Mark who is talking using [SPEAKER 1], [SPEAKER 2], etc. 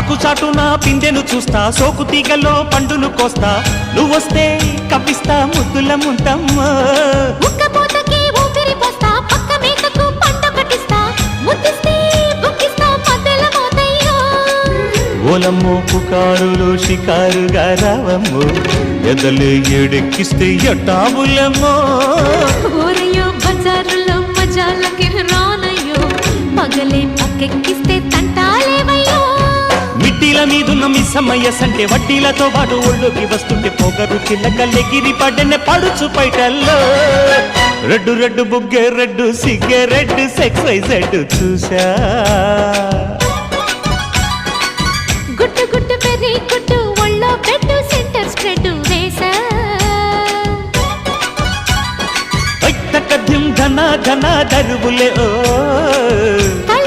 [SPEAKER 1] ఆకు చాటున పిందెను చూస్తా సోకు తీగలో పండును కోస్తా. నువ్వొస్తే కప్పిస్తా ముద్దుల ముంతమ్మా ఓలమ్మో పుకారులు షికారుగా రావమ్మో. ఎదలు ఎడెక్కిస్తే ఎట్టాబులమ్మో
[SPEAKER 2] ఊరయ్యో బజారులో మజాలకి రానయ్యో పగలే పక్కెక్కిస్తే తంటాలేవయ్యో
[SPEAKER 1] మిట్టిల మీదున్న మిస్సమ్మయ్య సంటే వడ్డీలతో పాటు ఒళ్ళోకి వస్తుంటే పొగరు కిల్లకల్లెగిరి పడ్డనే పడుచు పైటల్లో. రెడ్డు రెడ్డు బుగ్గే రెడ్డు సిగ్గే రెడ్డు సెక్స్ వైజెడ్ చూసా
[SPEAKER 2] గుట్టు గుట్టు పెర్రి గుట్టు ఒళ్ళో బెడ్ సెంటర్ స్ప్రెడ్ వేసా
[SPEAKER 1] తక్కద్యం ధన ధన దరువులే ఓ